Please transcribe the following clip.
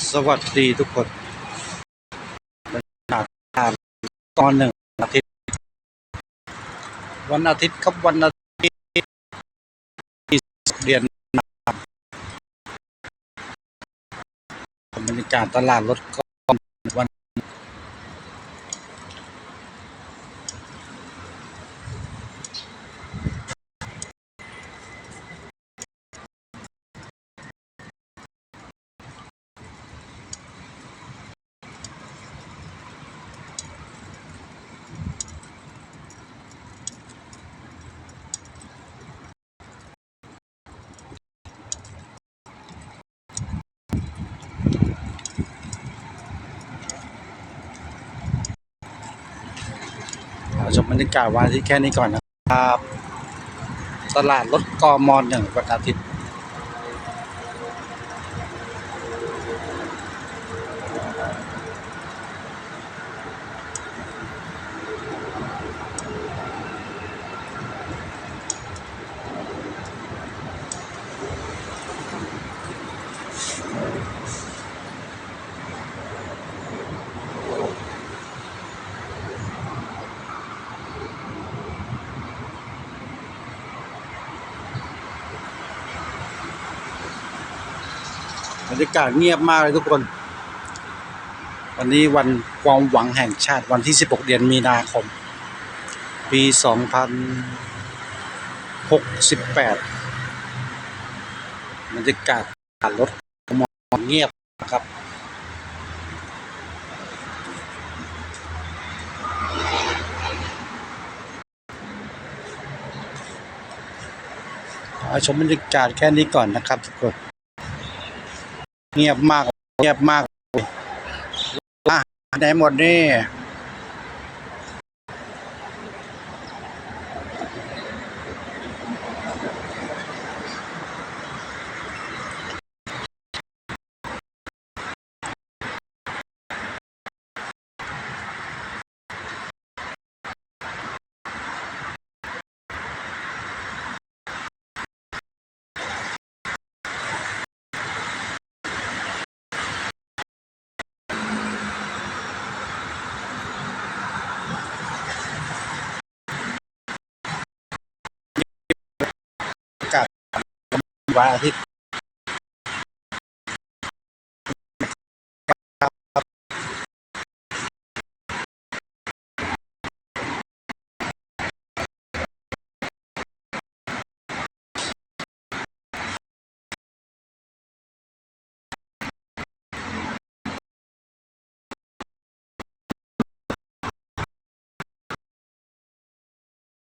สวัสดีทุกคนบรรยากาศตอนหนึ่งอาทิตย์ วันอาทิตย์ครับวันอาทิตย์ที่เรียนนะครับบรรยากาศตลาดรถก็ บรรยากาศวันที่แค่นี้ก่อนนะครับ ตลาดรถกอมหนึ่งวันอาทิตย์ บรรยากาศเงียบมากเลยทุกคน วันนี้วันความหวังแห่งชาติวันที่ 16 เดือนมีนาคม ปี 2068 บรรยากาศรถมองเงียบนะครับเอาชมบรรยากาศแค่นี้ก่อนนะครับทุกคน เงียบมาก เงียบมากเลยอาหารได้หมดนี่ วันอาทิตย์